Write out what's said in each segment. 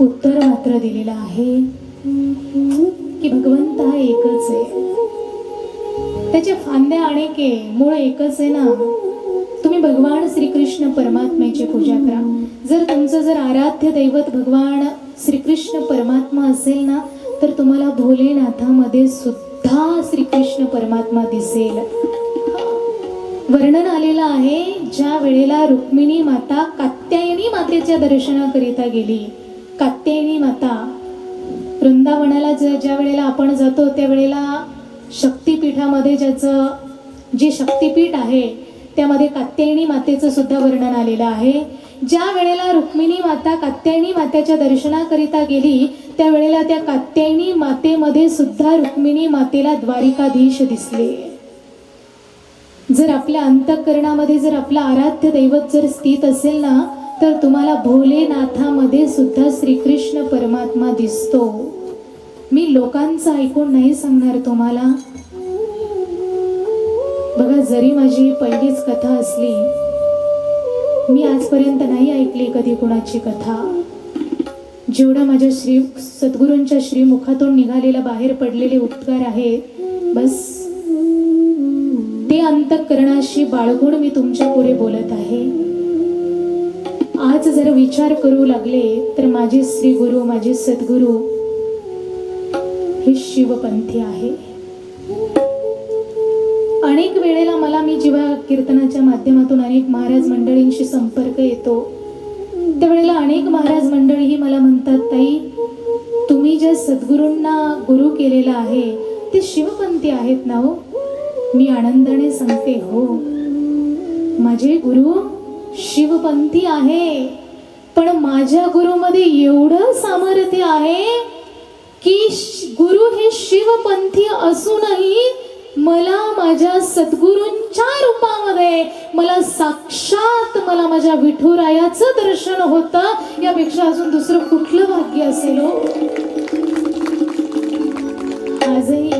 उत्तर मात्र दिलेलं आहे. की भगवंत हा एकच आहे. त्याच्या फांद्या अनेक आहे मूळ एकच आहे ना? तुम्ही भगवान श्रीकृष्ण परमात्म्याची पूजा करा. जर तुमचं जर आराध्य दैवत भगवान श्रीकृष्ण परमात्मा असेल ना तर तुम्हाला भोलेनाथामध्ये सुद्धा श्रीकृष्ण परमात्मा दिसेल. वर्णन आलेलं आहे ज्या वेळेला रुक्मिणी माता कात्यायनी मातेच्या दर्शनाकरिता गेली कात्यायनी माता वृंदावनाला ज- ज्या वेळेला आपण जातो त्यावेळेला शक्तिपीठामध्ये ज्याचं जे शक्तिपीठ आहे त्यामध्ये कात्यायनी मातेचं सुद्धा वर्णन आलेलं आहे. ज्या वेळेला रुक्मिणी माता कात्यायनी मातेच्या दर्शनाकरिता गेली त्यावेळेला त्या कात्यायनी मातेमध्ये सुद्धा रुक्मिणी मातेला द्वारिकाधीश दिसले. जर आपल्या अंतःकरणामध्ये जर आपलं आराध्य दैवत जर स्थित असेल ना तर तुम्हाला भोलेनाथामध्ये सुद्धा श्रीकृष्ण परमात्मा दिसतो. मी लोकांचं ऐकून नाही सांगणार तुम्हाला. बघा जरी माझी पहिलीच कथा असली मी आजपर्यंत नाही ऐकली कधी कुणाची कथा. जेवढा माझ्या श्री सद्गुरूंच्या श्रीमुखातून निघालेला बाहेर पडलेले उपकार आहे बस. ते अंतःकरणाशी बाळगून मी तुमच्यापुढे बोलत आहे. आज जर विचार करू लागले तर माझे श्री गुरु माझे सद्गुरु हे शिवपंथी आहे. अनेक वेळेला मला मी जेव्हा कीर्तनाच्या माध्यमातून अनेक महाराज मंडळींशी संपर्क येतो त्यावेळेला अनेक महाराज मंडळीही मला म्हणतात ताई तुम्ही ज्या सद्गुरूंना गुरु केलेला आहे ते शिवपंथी आहेत ना हो? मी आनंदाने सांगते हो. माझे गुरु शिवपंथी आहे. पण माझ्या गुरुमध्ये एवढं सामर्थ्य आहे की गुरु हे शिवपंथी असूनही मला माझ्या सद्गुरूंच्या रूपामध्ये मला साक्षात मला माझ्या विठुरायाचं दर्शन होतं यापेक्षा अजून दुसरं कुठलं भाग्य असेल हो? आजही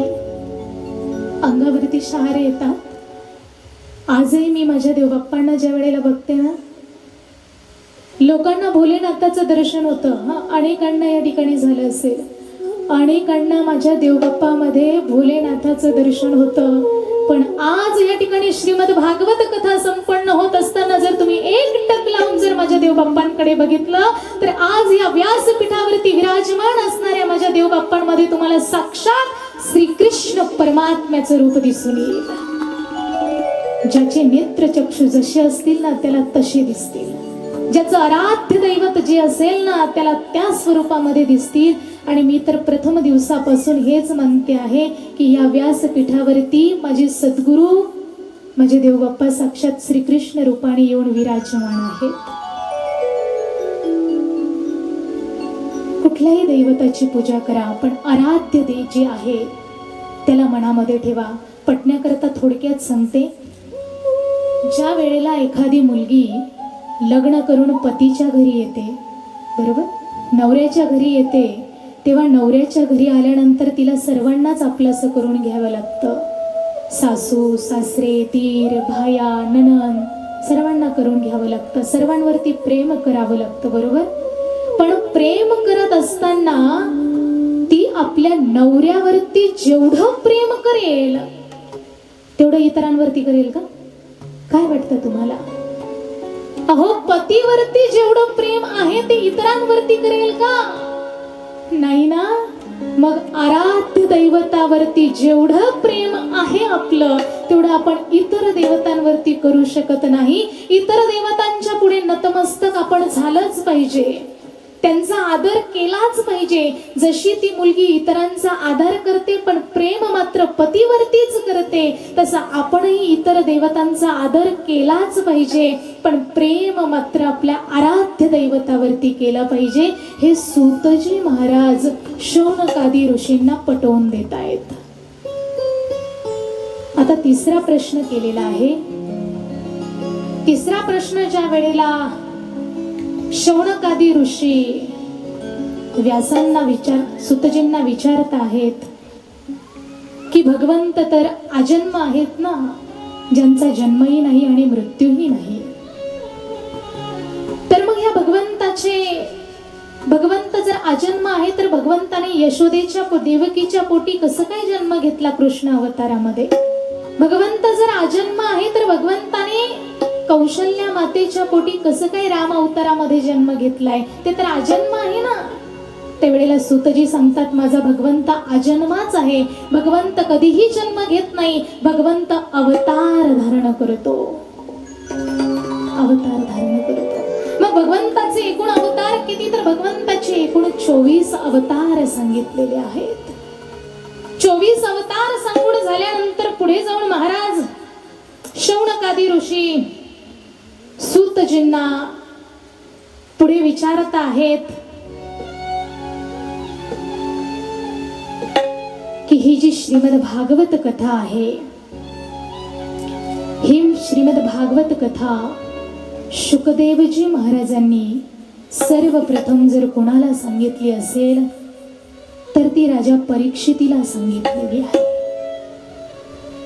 अंगावरती शहारे येतात. आजही मी माझ्या देवबाप्पांना ज्या वेळेला बघते ना लोकांना भोलेनाथाचं दर्शन होतं. अनेकांना या ठिकाणी झालं असेल. अनेकांना माझ्या देवबाप्पामध्ये भोलेनाथाचं दर्शन होतं. पण आज या ठिकाणी श्रीमद भागवत कथा संपन्न होत असताना जर तुम्ही एक टक लावून जर माझ्या देवबाप्पांकडे बघितलं तर आज या व्यासपीठावरती विराजमान असणाऱ्या माझ्या देवबाप्पांमध्ये तुम्हाला साक्षात श्रीकृष्ण परमात्म्याचं रूप दिसून येईल. ज्याचे नेत्र चक्षु जसे असतील ना त्याला तसे दिसतील. ज्याचं आराध्य दैवत जे असेल ना त्याला त्या स्वरूपामध्ये दिसतील. आणि मी तर प्रथम दिवसापासून हेच म्हणते आहे की या व्यासपीठावरती माझे सद्गुरू माझे देवबाप्पा साक्षात श्रीकृष्ण रूपाने येऊन विराजमान आहेत. कुठल्याही दैवताची पूजा करा पण आराध्य दे जे आहे त्याला मनामध्ये ठेवा. पटण्याकरता थोडक्यात सांगते ज्या वेळेला एखादी मुलगी लग्न करून पतीच्या घरी येते बरोबर? नवऱ्याच्या घरी येते तेव्हा नवऱ्याच्या घरी आल्यानंतर तिला सर्वांनाच आपलंसं करून घ्यावं लागतं. सासू सासरे तीर भाया ननन सर्वांना करून घ्यावं लागतं. सर्वांवरती प्रेम करावं लागतं बरोबर? पण प्रेम करत असताना ती आपल्या नवऱ्यावरती जेवढं प्रेम करेल तेवढं इतरांवरती करेल का? काय वाटतं तुम्हाला? अहो पतीवरती जेवढं प्रेम आहे ते इतरांवरती करेल का? नाही ना? मग आराध्य दैवतावरती जेवढं प्रेम आहे आपलं तेवढं आपण इतर देवतांवरती करू शकत नाही. इतर देवतांच्या पुढे नतमस्तक आपण झालंच पाहिजे. त्यांचा आदर केलाच पाहिजे. जशी ती मुलगी इतरांचा आदर करते पण प्रेम मात्र पतीवरतीच करते तसं आपणही इतर देवतांचा आदर केलाच पाहिजे. पण प्रेम मात्र आपल्या आराध्य दैवतावरती केलं पाहिजे. हे सूतजी महाराज शौनकादी ऋषींना पटवून देत आहेत आता तिसरा प्रश्न केलेला आहे. तिसरा प्रश्न ज्या वेळेला शौनकादी ऋषी व्यासांना विचार सुतजींना विचारत आहेत की भगवंत तर अजन्म आहेत ना? ज्यांचा जन्मही नाही आणि मृत्यूही नाही. तर मग ह्या भगवंताचे भगवंत जर अजन्म आहे तर भगवंताने यशोदेच्या देवकीच्या पोटी कसं काय जन्म घेतला? कृष्ण अवतारामध्ये. भगवंत जर अजन्म आहे तर भगवंताने कौशल्या मातेच्या पोटी कसं काय राम अवतारामध्ये जन्म घेतलाय? ते तर अजन्म आहे ना? त्यावेळेला सुतजी सांगतात माझा भगवंत अजन्माच आहे. भगवंत कधीही जन्म घेत नाही. भगवंत अवतार धारण करतो. अवतार धारण करतो. मग भगवंताचे एकूण अवतार किती? तर भगवंताचे एकूण चोवीस अवतार सांगितलेले आहेत. चोवीस अवतार सांगून झाल्यानंतर पुढे जाऊन महाराज शौनकादी ऋषी सूतजींना पुढे विचारत आहेत की ही जी श्रीमद भागवत कथा आहे ही श्रीमद भागवत कथा शुकदेवजी महाराजांनी सर्वप्रथम जर कोणाला सांगितली असेल तर ती राजा परीक्षितीला सांगितलेली आहे.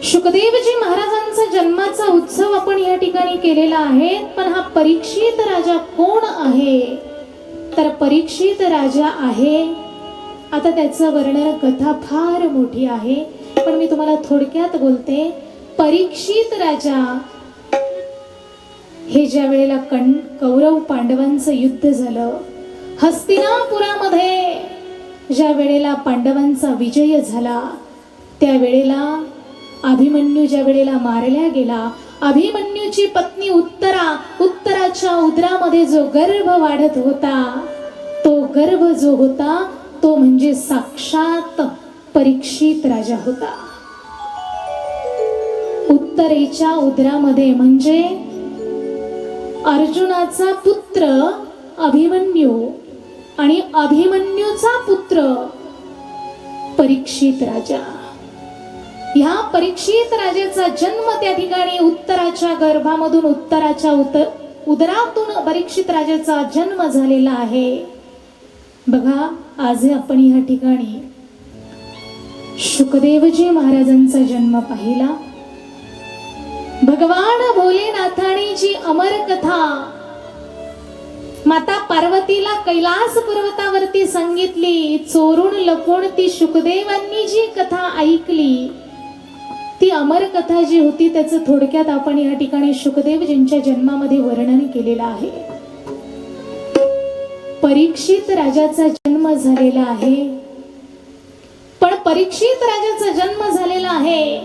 शुकदेवजी महाराजांचा जन्माचा उत्सव आपण या ठिकाणी केलेला आहे पण हा परीक्षित राजा कोण आहे? तर परीक्षित राजा आहे. आता त्याचं वर्णन कथा फार मोठी आहे पण मी तुम्हाला थोडक्यात बोलते. परीक्षित राजा. हे ज्या वेळेला कण कौरव पांडवांचं युद्ध झालं हस्तिनापुरामध्ये ज्या वेळेला पांडवांचा विजय झाला त्या वेळेला अभिमन्यू ज्या वेळेला मारल्या गेला अभिमन्यूची पत्नी उत्तरा उत्तराच्या उदरामध्ये जो गर्भ वाढत होता तो गर्भ जो होता तो म्हणजे साक्षात परीक्षित राजा होता. उत्तरेच्या उदरामध्ये म्हणजे अर्जुनाचा पुत्र अभिमन्यू आणि अभिमन्यूचा पुत्र परीक्षित राजा. ह्या परीक्षित राजाचा जन्म त्या ठिकाणी उत्तराच्या गर्भामधून उत्तराच्या उतर उदरातून परीक्षित राजाचा जन्म झालेला आहे. बघा आज आपण ह्या ठिकाणी शुकदेवजी महाराजांचा जन्म पाहिला. भगवान भोलेनाथाने जी अमर कथा माता पार्वतीला कैलास पर्वतावरती सांगितली चोरून लपून ती शुकदेवांनी जी कथा ऐकली ती अमर कथा जी होती त्याचं थोडक्यात आपण या ठिकाणी शुकदेवजींच्या जन्मामध्ये वर्णन केलेलं आहे. परीक्षित राजाचा जन्म झालेला आहे. पण परीक्षित राजाचा जन्म झालेला आहे.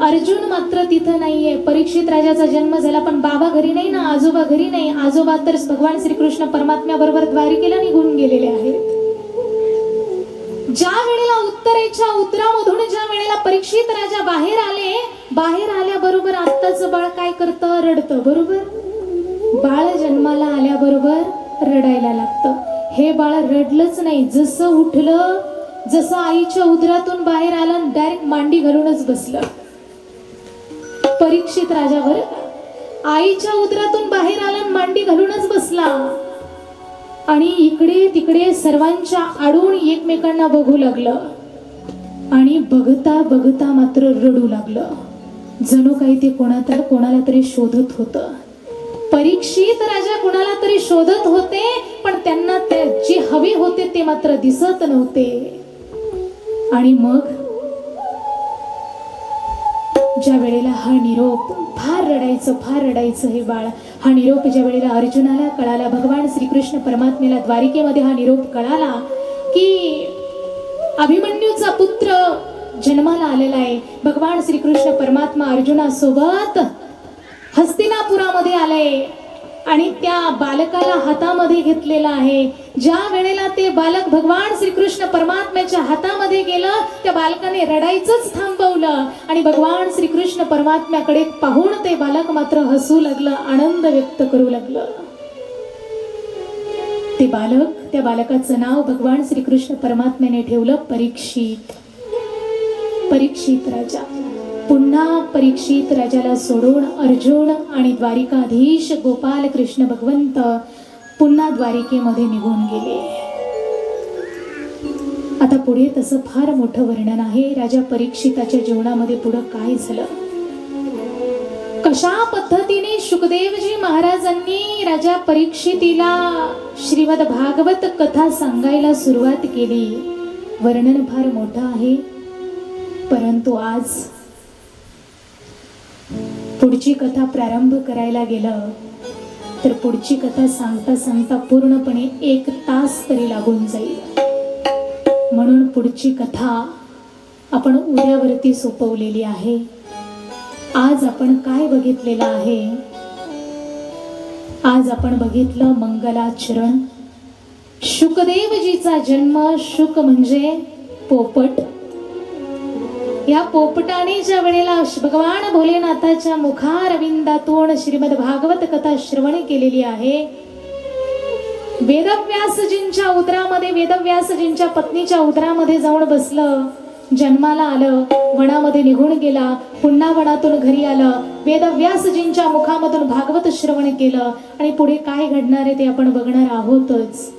अर्जुन मात्र तिथं नाहीये. परीक्षित राजाचा जन्म झाला पण बाबा घरी नाही ना आजोबा घरी नाही. आजोबा तर भगवान श्रीकृष्ण परमात्म्या बरोबर द्वारिकेला निघून गेलेले आहेत. ज्या वेळेला उत्तरेच्या उत्तरामधून ज्या वेळेला परीक्षित राजा बाहेर आले बाहेर आल्याबरोबर आत्ताच बाळ काय करतं? रडतं बरोबर? बाळ जन्माला आल्याबरोबर रडायला लागतं. हे बाळ रडलंच नाही. जसं उठलं जसं आईच्या उदरातून बाहेर आलं डायरेक्ट मांडी घालूनच बसलं. परीक्षित राजा आईच्या उदरातून बाहेर आलं मांडी घालूनच बसला. आणि इकडे तिकडे सर्वांच्या आडून एकमेकांना बघू लागलं. आणि बघता बघता मात्र रडू लागलं. जणू काही ते कोणाला कोणाला तरी शोधत होतं. परीक्षित राजा कुणाला तरी शोधत होते पण त्यांना ते जे हवे होते ते मात्र दिसत नव्हते. आणि मग? ज्या वेळेला हा निरोप फार रडायचं फार रडायचं हे बाळ हा निरोप ज्या वेळेला अर्जुनाला कळाला भगवान श्रीकृष्ण परमात्मेला द्वारिकेमध्ये हा निरोप कळाला की अभिमन्यूचा पुत्र जन्माला आलेला आहे. भगवान श्रीकृष्ण परमात्मा अर्जुनासोबत हस्तिनापुरामध्ये आले आणि त्या बालकाला हातामध्ये घेतलेला आहे. ज्या वेळेला ते बालक भगवान श्रीकृष्ण परमात्म्याच्या हातामध्ये गेलं त्या बालकाने रडायचंच थांब थांबवलं आणि भगवान श्रीकृष्ण परमात्म्याकडे पाहून ते बालक मात्र हसू लागलं आनंद व्यक्त करू लागलं. ते बालक त्या बालकाचं नाव भगवान श्रीकृष्ण परमात्म्याने ठेवलं परीक्षित. परीक्षित राजा. पुन्हा परीक्षित राजाला सोडून अर्जुन आणि द्वारिकाधीश गोपाल कृष्ण भगवंत पुन्हा द्वारिकेमध्ये निघून गेले. आता पुढे तसं फार मोठं वर्णन आहे. राजा परीक्षिताच्या जीवनामध्ये पुढं काय झालं? कशा पद्धतीने शुकदेवजी महाराजांनी राजा परीक्षितीला श्रीमद भागवत कथा सांगायला सुरुवात केली? वर्णन फार मोठं आहे. परंतु आज पुढची कथा प्रारंभ करायला गेलं तर पुढची कथा सांगता सांगता पूर्णपणे एक तास तरी लागून जाईल. म्हणून पुढची कथा आपण उद्यावरती सोपवलेली आहे. आज आपण काय बघितलेलं आहे? आज आपण बघितलं मंगलाचरण. शुकदेवजीचा जन्म शुक म्हणजे पोपट. या पोपटाने ज्या वेळेला भगवान भोलेनाथाच्या मुखारविंदातून श्रीमद भागवत कथा श्रवण केलेली आहे वेदव्यासजींच्या उदरामध्ये वेदव्यासजींच्या पत्नीच्या उदरामध्ये जाऊन बसलं. जन्माला आलं वनामध्ये निघून गेला पुन्हा वनातून घरी आलं. वेदव्यासजींच्या मुखामधून भागवत श्रवण केलं आणि पुढे काय घडणार आहे ते आपण बघणार आहोतच.